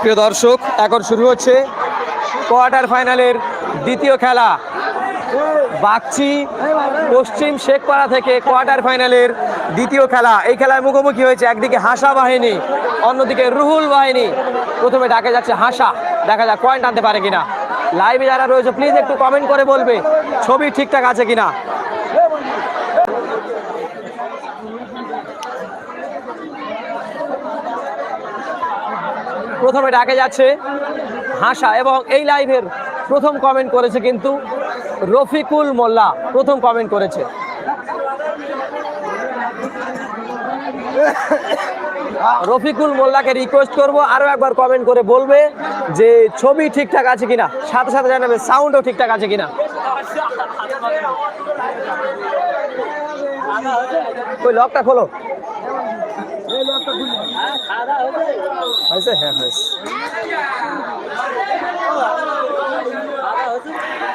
প্রিয় দর্শক, এখন শুরু হচ্ছে কোয়ার্টার ফাইনালের দ্বিতীয় খেলা। বাগচি, পশ্চিম শেখপাড়া থেকে কোয়ার্টার ফাইনালের দ্বিতীয় খেলা। এই খেলায় মুখোমুখি হয়েছে একদিকে হাসা বাহিনী, অন্যদিকে রুহুল বাহিনী। প্রথমে ডাকে যাচ্ছে হাসা, দেখা যাক পয়েন্ট আনতে পারে কিনা। লাইভে যারা রয়েছে প্লিজ একটু কমেন্ট করে বলবে, ছবি ঠিকঠাক আছে কিনা। প্রথমে ডাকে যাচ্ছে হাসা এবং এই লাইভের প্রথম কমেন্ট করেছে কিন্তু রফিকুল মোল্লা, প্রথম কমেন্ট করেছে। রফিকুল মোল্লাকে রিকোয়েস্ট করব আরও একবার কমেন্ট করে বলবে যে ছবি ঠিকঠাক আছে কিনা, সাথে সাথে জানাবে সাউন্ডও ঠিকঠাক আছে কিনা। ওই লকটা খোলো। হ্যাঁ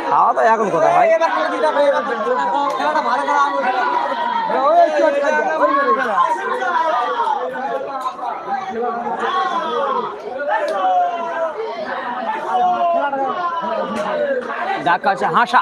খাওয়া তো এখন কোথায় ভাই? দেখা আছে হাসা।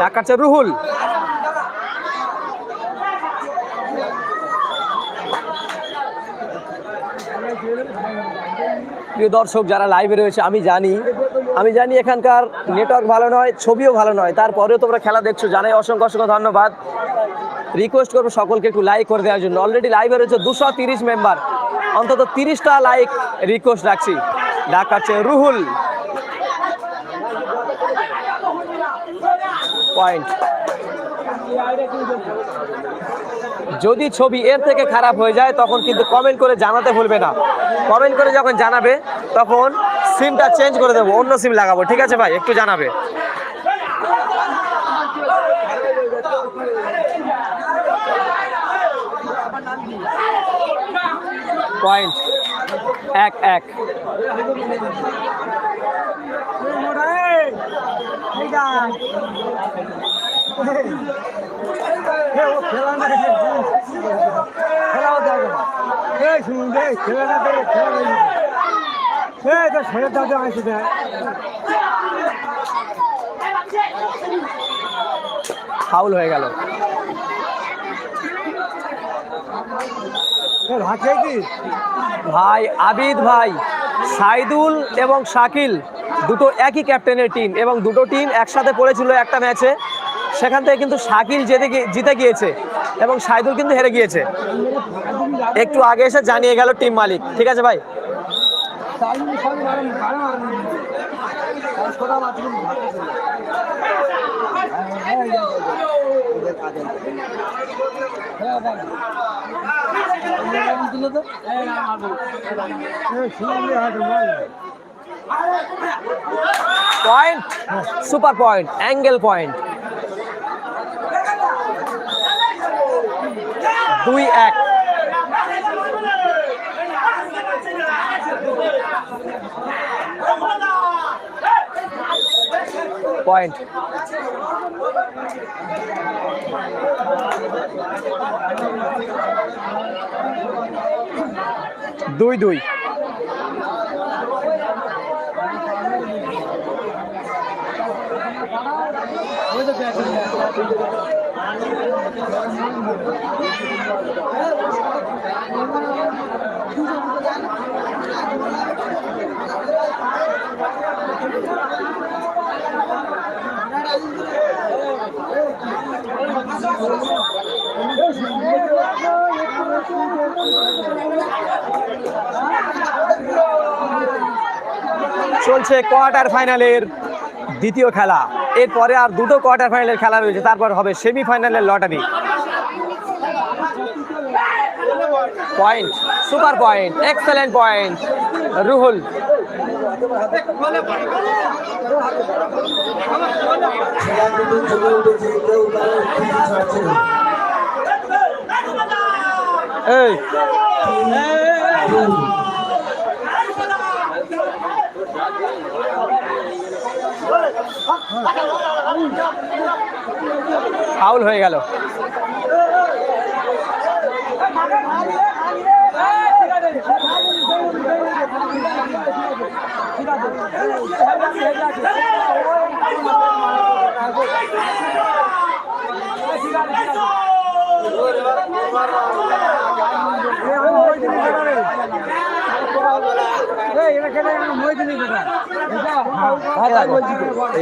ডাকাচ্ছে রুহুল। প্রিয় দর্শক, যারা লাইভে রয়েছে, আমি জানি আমি জানি এখানকার নেটওয়ার্ক ভালো নয়, ছবিও ভালো নয়। তারপরেও তোমরা খেলা দেখছ, জানাই অসংখ্য অসংখ্য ধন্যবাদ। রিকোয়েস্ট করব সকলকে একটু লাইক করে দেওয়ার জন্য। অলরেডি লাইভে রয়েছে দুশো তিরিশ মেম্বার অন্তত তিরিশটা লাইক রিকোয়েস্ট রাখছি। ডাকাচ্ছে রুহুল। পয়েন্ট যদি ছবি এর থেকে খারাপ হয়ে যায়, তখন কিন্তু কমেন্ট করে জানাতে ভুলবে না। কমেন্ট করে যখন জানাবে, তখন সিমটা চেঞ্জ করে দেবো, অন্য সিম লাগাবো। ঠিক আছে ভাই? একটু জানাবে। পয়েন্ট এক এক। ফাউল হয়ে গেল। ভাই আবিদ ভাই সাইদুল এবং শাকিল। দুটো একই ক্যাপ্টেনের টিম এবং দুটো টিম একসাথে পড়েছিল একটা ম্যাচে। সেখান থেকে কিন্তু শাকিল জিতে জিতে গিয়েছে এবং সাইদুল কিন্তু হেরে গিয়েছে। একটু আগে এসে জানিয়ে গেল টিম মালিক। ঠিক আছে ভাই? Point super point angle point দুই এক পয়েন্ট দুই দুই চলছে কোয়ার্টার ফাইনালের দ্বিতীয় খেলা। এরপরে আর দুটো কোয়ার্টার ফাইনালের খেলা রয়েছে। তারপর হবে সেমিফাইনালের lottery point super point excellent point Ruhul এই। ফাউল হয়ে গেল।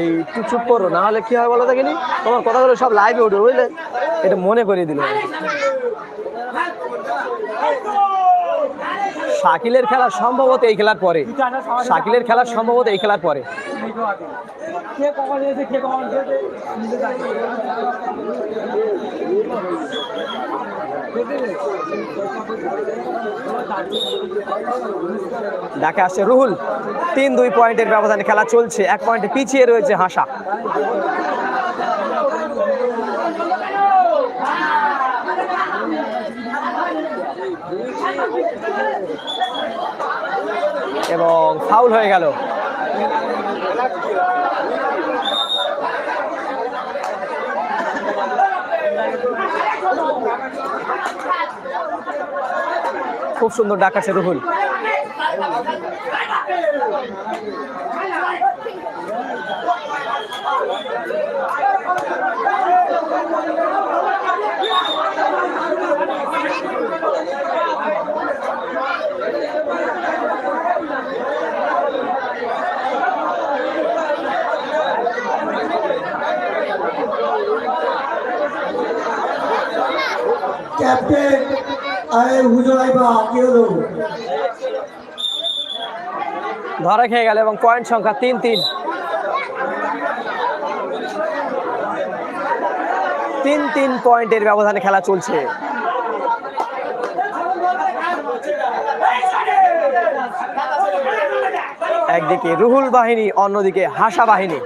এই একটু চুপ করো, না হলে কি হয় বলো দেখিনি তোমার কথাগুলো সব লাইভে উঠবে, বুঝলে? এটা মনে করিয়ে দিল। শাকিলের খেলা সম্ভবত এই খেলার পরে। শাকিলের খেলা সম্ভবত এই খেলার পরে। কে কখন এসে কে কখন খেতে নিজে জানি। ডাকে আসছে রুহুল। তিন, দুই পয়েন্টের ব্যবধানে খেলা চলছে। এক পয়েন্টে পিছিয়ে রয়েছে হাসা। এবং ফাউল হয়ে গেল। খুব সুন্দর ডাকাচ্ছে রুহুল। ক্যাপ্টেন ধরা খেয়ে গেল এবং পয়েন্ট সংখ্যা তিন তিন। তিন তিন পয়েন্টের ব্যবধানে খেলা চলছে। একদিকে রুহুল বাহিনী, অন্যদিকে হাসা বাহিনী।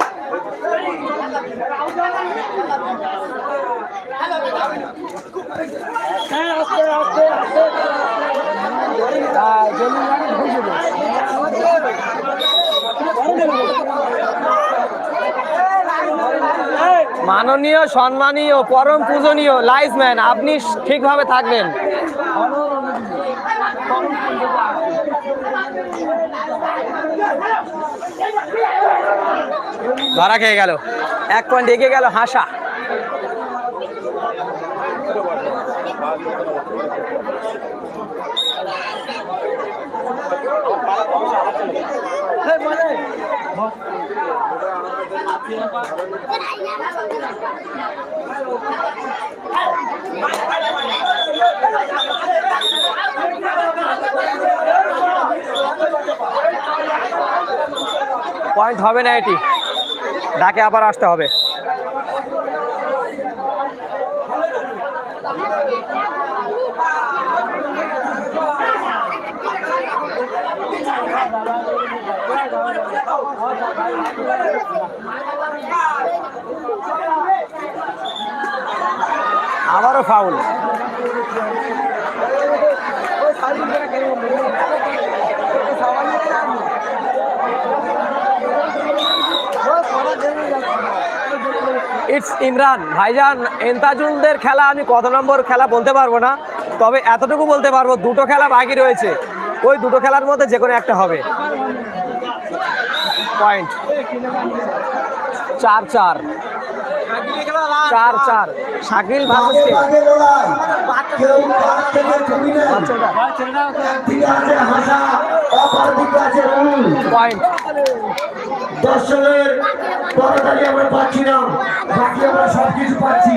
মাননীয় সম্মানীয় পরম পূজনীয় লাইসম্যান আপনি ঠিকভাবে থাকবেন। ধরা খেয়ে গেল। এক পয়েন্ট এগিয়ে গেল হাসা। পয়েন্ট হবে না এটি। ডাকে আবার আসতে হবে। আবারও ফাউল ইটস ইমরান ভাইজান, এন্তাজুলদের খেলা আমি কত নম্বর খেলা বলতে পারব না, তবে এতটুকু বলতে পারব, দুটো খেলা বাকি রয়েছে। ওই দুটো খেলার মধ্যে যে কোনো একটা হবে। পয়েন্ট। চার চার। চার চার। Shakil versus point. দর্শকের আমরা পাচ্ছি না। বাকি আমরা সব কিছু পাচ্ছি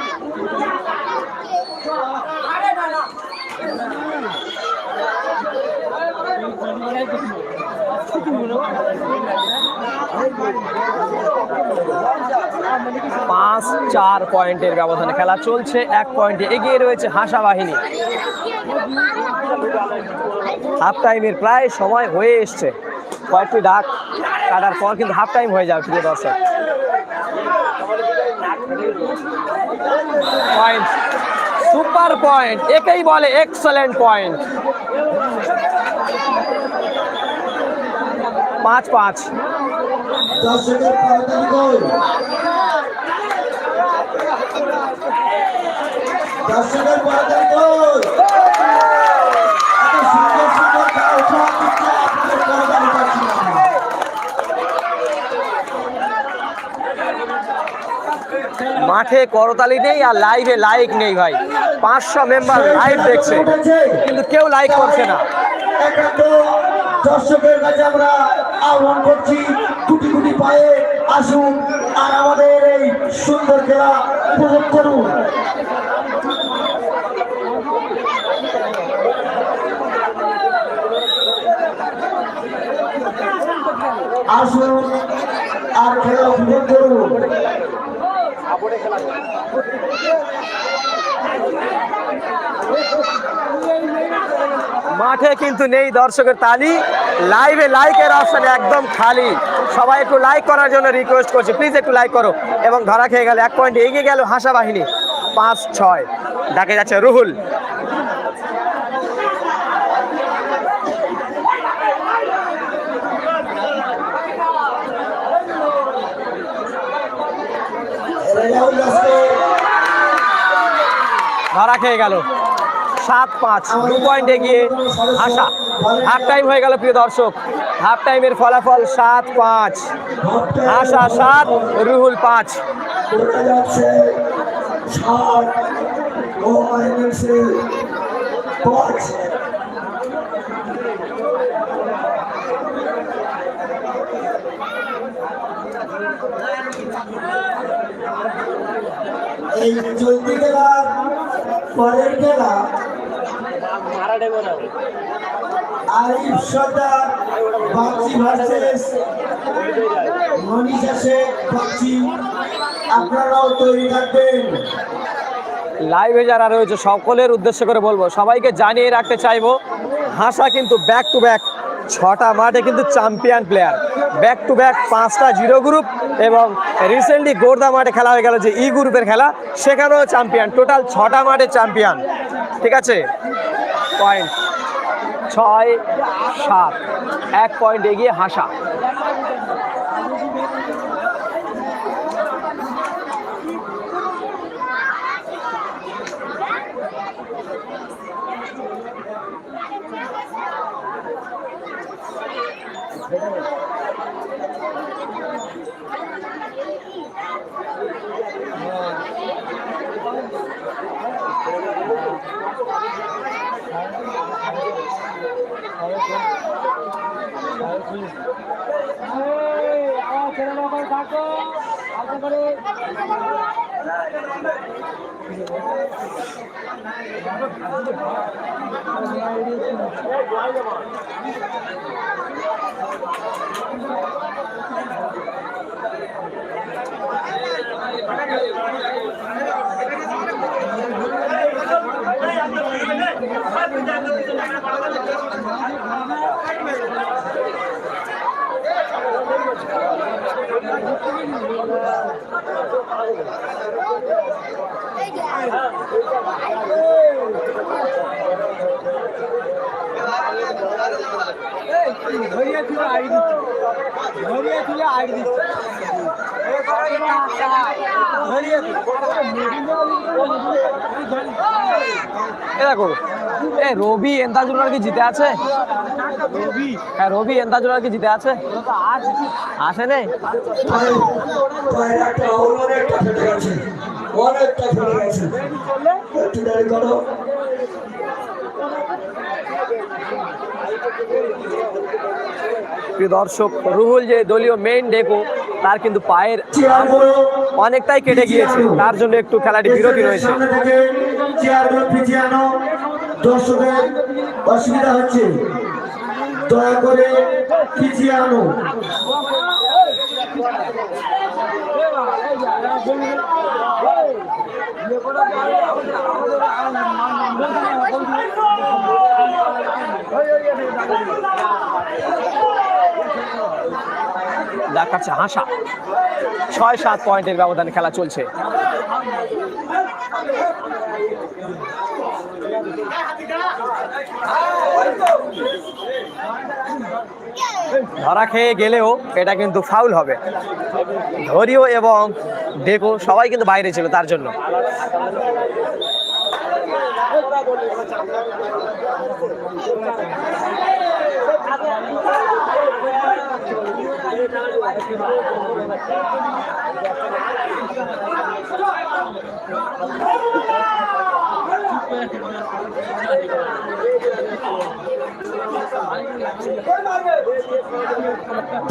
পাঁচ, চার পয়েন্টের ব্যবধানে খেলা চলছে। এক পয়েন্টে এগিয়ে রয়েছে হাসা বাহিনী। হাফ টাইমের প্রায় সময় হয়ে এসছে। কয়েকটি ডাক কাটার পর কিন্তু হাফ টাইম হয়ে যাবে প্রিয় দর্শক। পয়েন্ট সুপার পয়েন্ট একেই বলে এক্সেলেন্ট পয়েন্ট পাঁচ পাঁচ। দর্শকের করতালি গোল দর্শকের করতালি গোল এত সুন্দর সুন্দর খেলা উপহার দিচ্ছে আপনাদের করতালি পাচ্ছি না। মাঠে করতালি নেই আর লাইভে লাইক নেই ভাই। পাঁচশো মেম্বার লাইভ দেখছে কিন্তু কেউ লাইক করছে না। দর্শকের কাছে আমরা আহ্বান করছি কুটি কুটি পায়ে আসুন আর আমাদের এই সুন্দর খেলা উপভোগ করুন। আসুন আর খেলা উপভোগ করুন। মাঠে কিন্তু নেই দর্শকের তালি। লাইভে লাইকের অপশন একদম খালি। সবাই একটু লাইক করার জন্য রিকোয়েস্ট করছি। প্লিজ একটু লাইক করো। এবং ধরা খেয়ে গেল, এক পয়েন্ট এগিয়ে গেল হাসা বাহিনী। পাঁচ, ছয়। ডাকে যাচ্ছে রুহুল। ধরা খেয়ে গেল। সাত পাঁচ, দু পয়েন্ট এগিয়ে আশা। হাফ টাইম হয়ে গেল প্রিয় দর্শক। হাফ টাইমের ফলাফল সাত পাঁচ। আশা সাত, রুহুল পাঁচ। এই চলতি খেলার পরের খেলা আরিফ সর্দার বাগচি ভার্সেস মনীষা শেখ বাগচি আপনারাও তৈরি থাকবেন। লাইভে যারা রয়েছে সকলের উদ্দেশ্য করে বলব সবাইকে জানিয়ে রাখতে চাইব হাসা কিন্তু ব্যাক টু ব্যাক ছটা মাঠে কিন্তু champion player back to back পাঁচটা জিরো গ্রুপ এবং রিসেন্টলি গোর্দা মাঠে খেলা হয়ে গেল যে ই গ্রুপের খেলা সেখানেও চ্যাম্পিয়ন টোটাল ছটা মাঠে চ্যাম্পিয়ন ঠিক আছে? পয়েন্ট ছয় সাত। এক পয়েন্ট এগিয়ে হাসা। ছেলে ধরিয়ে তুলে আইডি দিচ্ছে ধরিয়ে তুলে আইডি দিচ্ছে ধরিয়ে এ দেখো। এ রবি এন্তাজুলার কি জিতে আছে? হ্যাঁ রবি এন্তাজুলার কি জিতে আছে? আসে নেই? পায়ের একটা আউলারের কাছে দেখাচ্ছে অনেকটা ফেলে গেছে একটু দাঁড়িয়ে করো প্রিয় দর্শক রুহুল যে দলীয় মেইন ডেকো তার কিন্তু পায়ের অনেকটাই কেটে গিয়েছে। তার জন্য একটু খেলাটি বিরতি রয়েছে। দর্শকের অসুবিধা হচ্ছে। দয়া করে পিছিয়ে আনো। দেখাচ্ছে হাসা। ছয় সাত পয়েন্টের ব্যবধানে খেলা চলছে। ধরা খেয়ে গেলেও এটা কিন্তু ফাউল হবে। ধরিও এবং ডেকো সবাই কিন্তু বাইরে ছিল তার জন্য।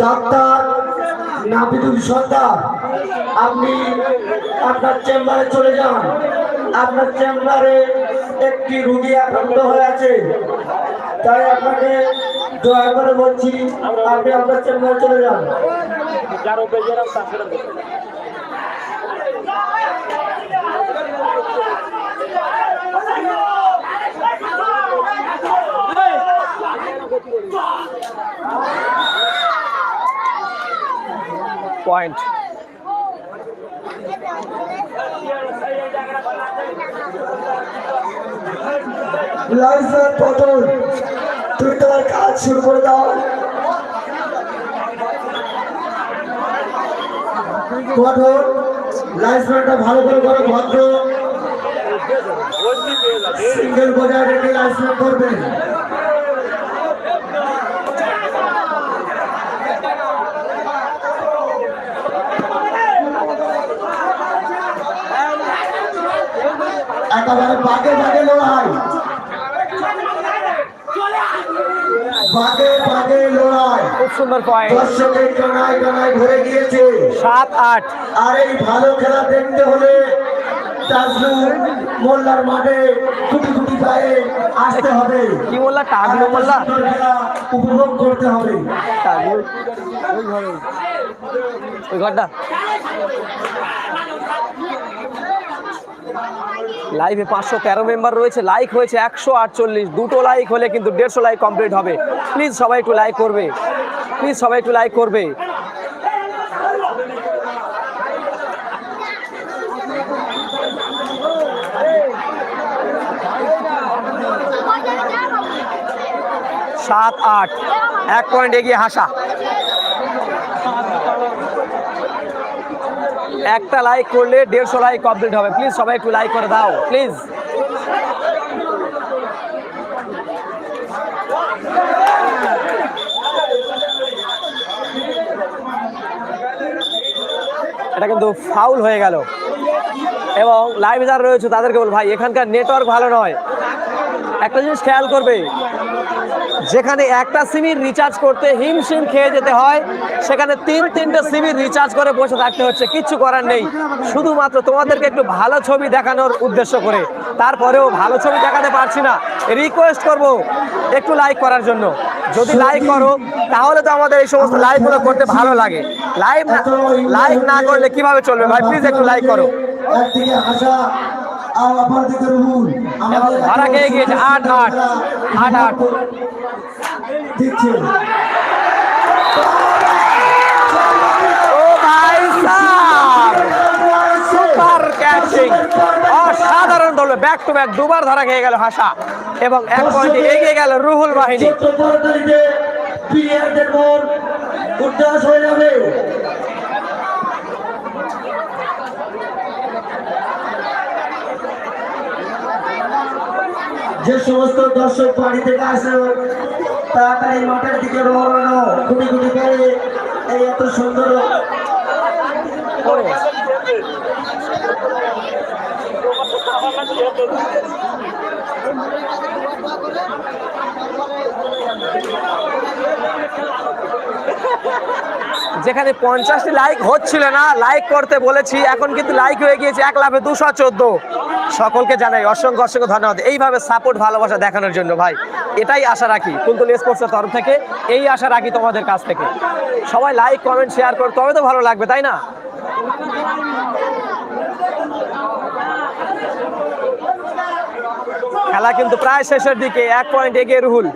ডাক্তার নাবিদুল সর্দার, আপনি আপনার চেম্বারে চলে যান। আপনার চেম্বারে একটি রুগী আক্রান্ত হয়ে আছে। তাই আপনাকে দয়া করে বলছি, আপনি আপনার চেম্বারে চলে যান। পয়েন্ট লাইসেন্স পটল তুমি তোমার কাজ শুরু করে দাও। পটল লাইসেন্সটা ভালো করে করো, ভদ্র। সিঙ্গেল বজায় রেখে লাইসেন্স করবেন বাগে বাগে লড়াই। বাগে বাগে লড়াই। খুব সুন্দর পয়েন্ট দর্শকের ভরে গিয়েছে। সাত আট। আর এই ভালো খেলা দেখতে হলে তাজলুর মোল্লার মাঠে কুটি কুটি পায়ে আসতে হবে। কি বললা টাগলু মোল্লা? উপভোগ করতে হবে। টাগলু। ওই ঘরে ওই ঘরটা। লাইভে পাঁচশো তেরো মেম্বার রয়েছে লাইক হয়েছে একশো আটচল্লিশ। দুটো লাইক হলে কিন্তু দেড়শো লাইক কমপ্লিট হবে। প্লিজ সবাই একটু লাইক করবে। প্লিজ সবাই একটু লাইক করবে। সাত আট। এক পয়েন্ট এগিয়ে হাসা। একটা লাইক করলে দেড়শো লাইক কমপ্লিট হবে। প্লিজ সবাই একটু লাইক করে দাও। প্লিজ এটা কিন্তু ফাউল হয়ে গেল। এবং লাইভ যারা রয়েছে, তাদেরকে বল ভাই, এখানকার নেটওয়ার্ক ভালো নয়। একটা জিনিস খেয়াল করবে, যেখানে একটা সিমির রিচার্জ করতে হিমশিম খেয়ে যেতে হয় সেখানে তিন তিনটে সিমির রিচার্জ করে বসে থাকতে হচ্ছে কিচ্ছু করার নেই। শুধুমাত্র তোমাদেরকে একটু ভালো ছবি দেখানোর উদ্দেশ্য করে। তারপরেও ভালো ছবি দেখাতে পারছি না। রিকোয়েস্ট করব একটু লাইক করার জন্য। যদি লাইক করো তাহলে তো আমাদের এই সমস্ত লাইভগুলো করতে ভালো লাগে। লাইভ না লাইক না করলে কীভাবে চলবে ভাই? প্লিজ একটু লাইক করো। খেয়ে গিয়েছে, আট, আট, আট, আট। ক্যাচিং অসাধারণ ধরলো ব্যাক টু ব্যাক দুবার ধরা খেয়ে গেল হাসা। এবং এক পয়েন্টে এগিয়ে গেল রুহুল বাহিনী। যে সমস্ত দর্শক বাড়ি থেকে আসে তাড়াতাড়ি মাঠের দিকে রওনা গুটি গুটি করে। এই এত সুন্দর যেখানে পঞ্চাশটি লাইক হচ্ছিল না লাইক করতে বলেছি, এখন কিন্তু লাইক হয়ে গিয়েছে এক লাভে দুশো চোদ্দ। সকলকে জানাই অসংখ্য অসংখ্য ধন্যবাদ। এইভাবে সাপোর্ট ভালোবাসা দেখানোর জন্য ভাই, এটাই আশা রাখি কুন্তল স্পোর্টসের তরফ থেকে, এই আশা রাখি তোমাদের কাছ থেকে। সবাই লাইক কমেন্ট শেয়ার করো, তবে তো ভালো লাগবে, তাই না? খেলা কিন্তু প্রায় শেষের দিকে এক পয়েন্ট এগিয়ে রুহুল।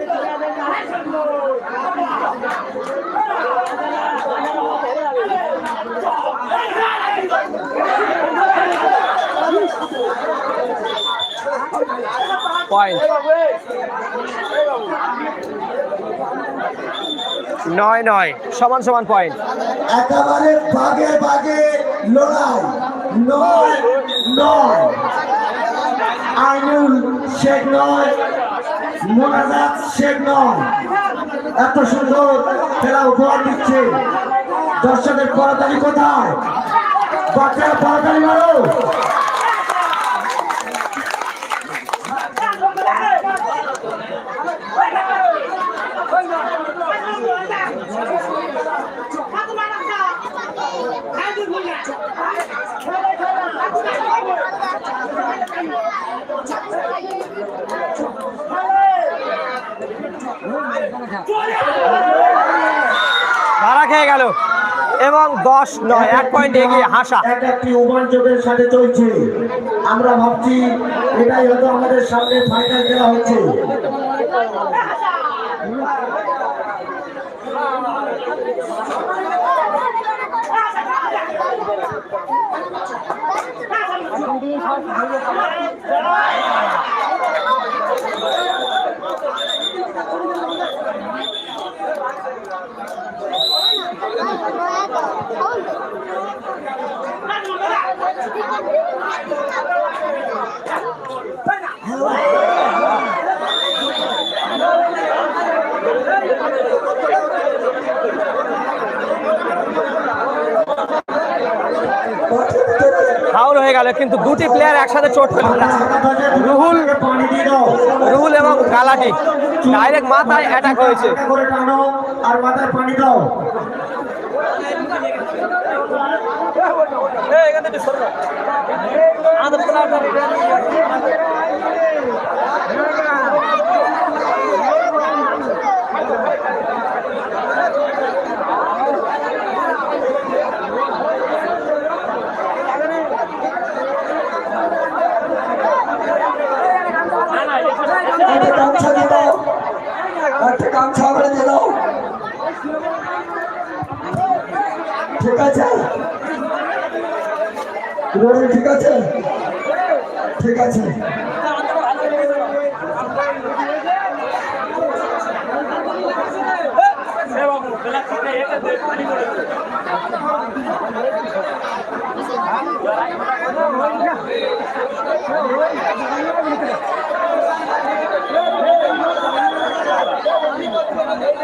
পয়েন্ট নয় নয়। সমান সমান পয়েন্ট একেবারে বাগে বাগে লড়াই। নয় নয়। আইনুল শেখ নয়, মোনাজাত শেখ নয়। এত সুন্দর খেলা উপহার দিচ্ছে। দর্শকের পরাতালি কোথায়? বাচ্চারা পরাতালি মারো। ভাড়া খেয়ে গেল। এবং দশ নয় এক পয়েন্ট এগিয়ে হাসা। এটা একটি রোমাঞ্চকের সাথে চলছে? আমরা ভাবছি এটাই হয়তো আমাদের সামনে ফাইনাল খেলা হচ্ছে। ফাউল হয়ে গেল, কিন্তু দুটি প্লেয়ার একসাথে চোট পেল রুহুল রুহুল এবং কালাটি ডাইরেক্ট মাথায় অ্যাটাক হয়েছে। আর মাথায় পানি দাও। একটা গামছা দিয়ে দাও একটা গামছা আমরা দিয়ে দাও ঠিক আছে রোহিত ঠিক আছে ঠিক আছে আর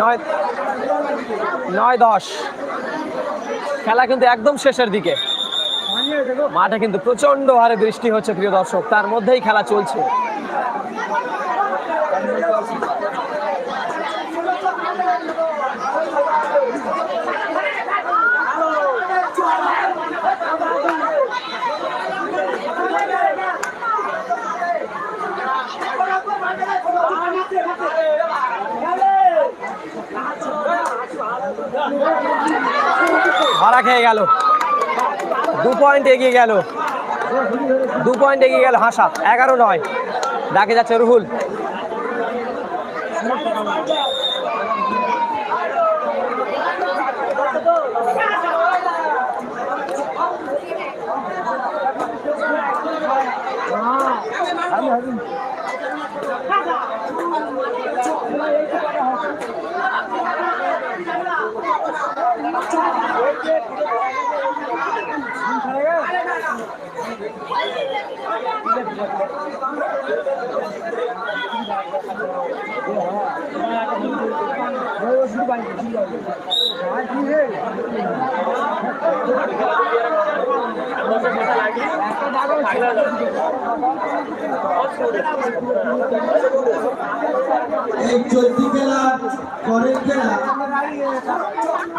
নয় নয় দশ। খেলা কিন্তু একদম শেষের দিকে। মাঠে কিন্তু প্রচণ্ড হারে বৃষ্টি হচ্ছে, প্রিয় দর্শক। তার মধ্যেই খেলা চলছে। খেয়ে গেল। দু পয়েন্ট এগিয়ে গেল। দু পয়েন্ট এগিয়ে গেল হাসা। এগারো নয়। ডাকে যাচ্ছে রুহুল। এই চলতি খেলা করেন খেলা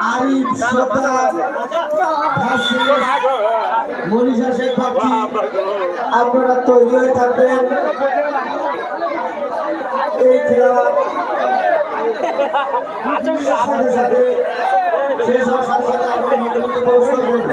আরিফ সর্দার ভার্সেস মনীষা শেখ আপনারা তৈরি হয়ে থাকবেন এই সাথে সাথে শেষ হওয়ার সাথে সাথে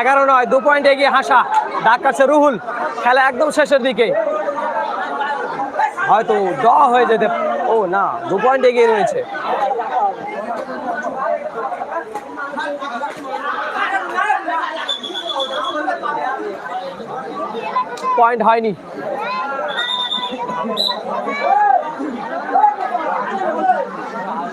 এগারো নয়, দু পয়েন্ট এগিয়ে হাসা। ডাক কাছে রুহুল, খেলা একদম শেষের দিকে। হয়তো ড হয়ে যেতে ও না, দু পয়েন্ট এগিয়ে রয়েছে। পয়েন্ট হয়নি।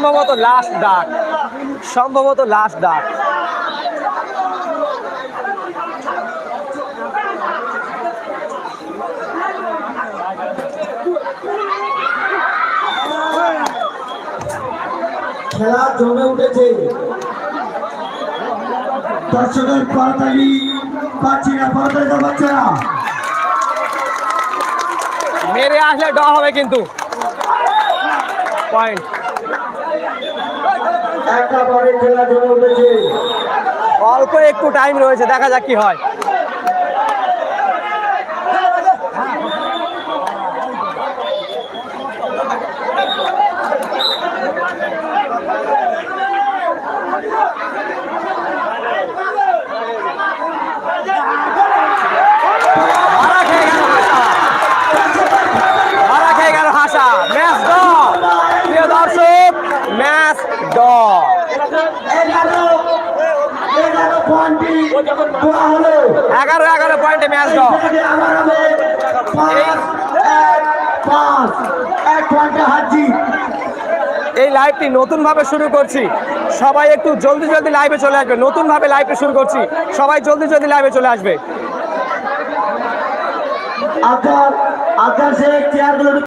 সম্ভবত লাস্ট ডাক সম্ভবত লাস্ট ডাক খেলা জমে উঠেছে। দর্শকের করতালি পাচ্ছি না পাচ্ছে না। মেরে আসলে ড হবে কিন্তু। পয়েন্ট একটা পরে খেলা জমে উঠেছে অল্প একটু টাইম রয়েছে দেখা যাক কি হয় মারা খেয়ে গেল হাসা মারা খেয়ে গেল হাসা ম্যাচ ড প্রিয় দর্শক ম্যাচ ড এগারো এগারো পয়েন্টটি দেওয়া হলো এগারো এগারো পয়েন্টে ম্যাচ এই লাইভটি নতুন ভাবে শুরু করছি। সবাই একটু জলদি জলদি লাইভে চলে আসবে। নতুন ভাবে লাইভে শুরু করছি। সবাই জলদি জলদি লাইভে চলে আসবে। আপনার আপনার সেই চেয়ারগুলো